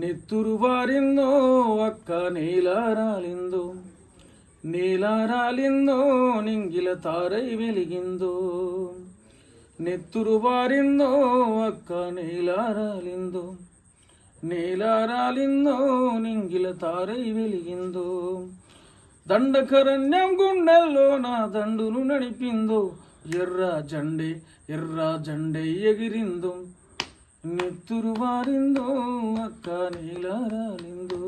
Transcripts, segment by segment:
నెత్తురు వారిందో అక్క నీల రాలిందో రాలిందో నింగిల తారై వెలిగిందో. నెత్తురు వారిందో అక్క నీల రాలిందో రాలిందో నింగిల తారై వెలిగిందో. దండకరణ్యం గుండెల్లో నా దండును నడిపిందో ఎర్ర జండే ఎర్ర జండే ఎగిరిందో. నెత్తురు వారిందో అక్క నీలారాలిందో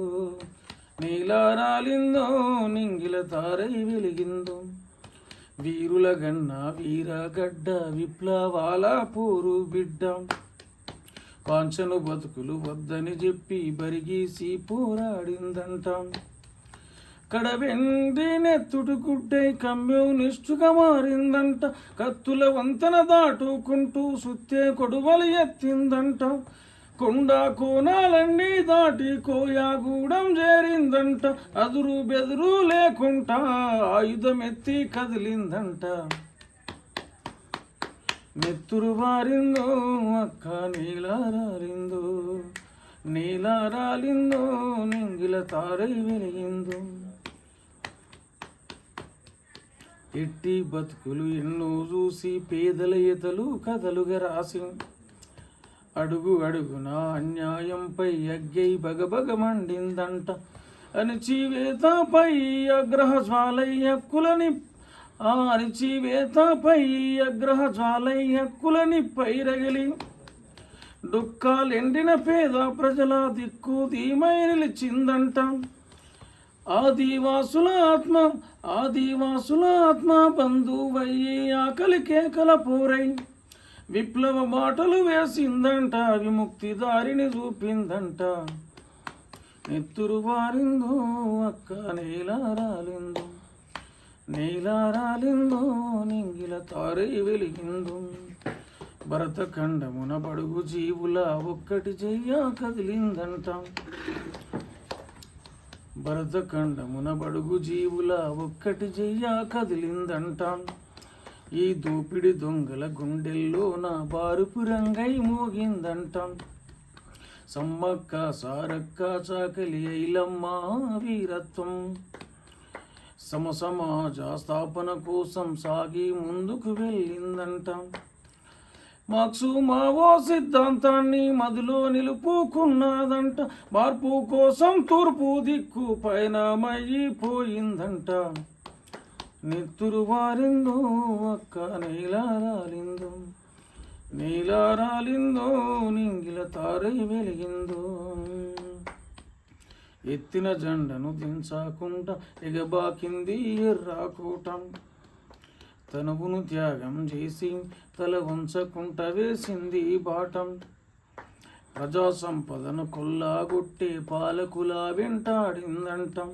నీలారాలిందో నింగిల తారై వెలిగిందో. వీరుల గన్న వీరగడ్డ విప్లవాల పోరు బిడ్డ. కాంచను బతుకులు వద్దని చెప్పి బరిగీసి పోరాడిందంటాం. అక్కడ నెత్తుడు గుడ్డై కమ్యూనిస్టుగా మారిందంట. కత్తుల వంతన దాటుకుంటూ సుత్తే కొడువలు ఎత్తిందంట. కొండ కోనాలన్నీ దాటి కోయాగూడెం చేరిందంట. అదురు బెదురు లేకుండా ఆయుధం ఎత్తి కదిలిందంట. నెత్తురు వారిందో అక్క నీలారాలిందో నీలారాలిందో నింగిల తారై వెలిగిందో. ఎట్టి బతుకులు ఎన్నో చూసి పేదల ఎతలు కథలుగా రాసి అడుగు అడుగున అన్యాయంపై అగ్గై బగబగ మండిందంట. అణిచివేతపై అగ్రహ జ్వాలయ్య కులని ఆ అణిచివేతపై అగ్రహ జ్వాలయ్య కులని పైరగిలి. దుఃఖాలెండిన పేద ప్రజల దిక్కు ధీమై నిలిచిందంట. ఆదివాసుల ఆత్మ ఆదివాసుల ఆత్మ బంధువయ్యి ఆకలి కేకల పోరై. విప్లవ బాటలు వేసిందంట విముక్తి దారిని చూపిందంట. నెత్తురు వారిందో అక్క నేల నేలారాలిందో నేలారాలిందో నింగిల తారై వెలిగిందో. భరతఖండమున పడుగు జీవుల ఒక్కటి చెయ్య కదిలిందంట. భరతఖండమున బడుగు జీవుల ఒక్కటి చెయ్య కదిలిందంటాం. ఈ దోపిడి దొంగల గుండెల్లో నా బారుపు రంగై మోగిందంటాం. సమ్మక్క సారక్క చాకలి ఐలమ్మ వీరత్వం. సమసమాజ స్థాపన కోసం సాగి ముందుకు వెళ్ళిందంటాం. మార్క్సు మావో సిద్ధాంతాన్ని మదిలో నిలుపుకున్నదంట. మార్పు కోసం తూర్పు దిక్కు పైన నెత్తురు వారిందో అక్క నీలారాలిందో నీలారాలిందో నింగిల తారై వెలిగిందో. ఎత్తిన జెండను దించకుండా ఎగబాకింది ఎర్రాకూటం తనువును త్యాగం చేసి తల వంచకుంట వేసింది బాటం. ప్రజా సంపదను కొల్లాగొట్టే పాలకులా వెంటాడిందంటం.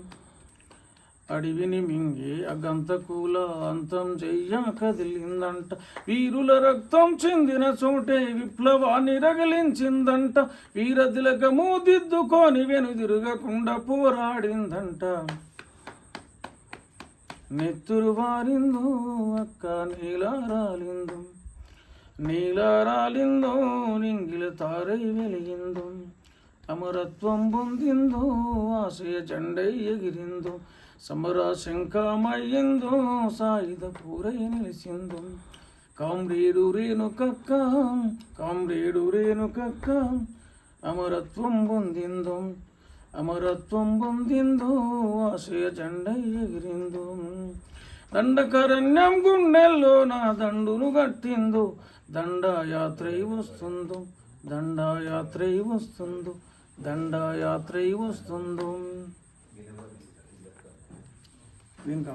అడివిని మింగి అగంతకుల అంతం చెయ్య కదిలిందంట. వీరుల రక్తం చెందిన చోటే విప్లవాన్ని రగిలించిందంట. వీరతిలకము దిద్దుకొని వెనుదిరగకుండా పోరాడిందంట. నెత్తురు వారిందో అక్క నీలారాలిందో నీలారాలిందో నింగిల తారై వెలిగిందో అమరత్వం పొందిందో ఆశయ జెండై ఎగిరిందో సమర శంఖమయ్యిందో సాయుధ పూరై నిలిచిందో కామ్రేడు రేణు కక్క కామ్రేడు రేణు కక్క అమరత్వం పొందిందో అమరత్వం పొందిందో ఆశయ జెండ ఎగిరిందో. దండకరణ్యం గుండెల్లో నా దండును కట్టిందో. దండయాత్రై వస్తుందో దండయాత్రై వస్తుందో దండయాత్రై వస్తుందో. ఇంకా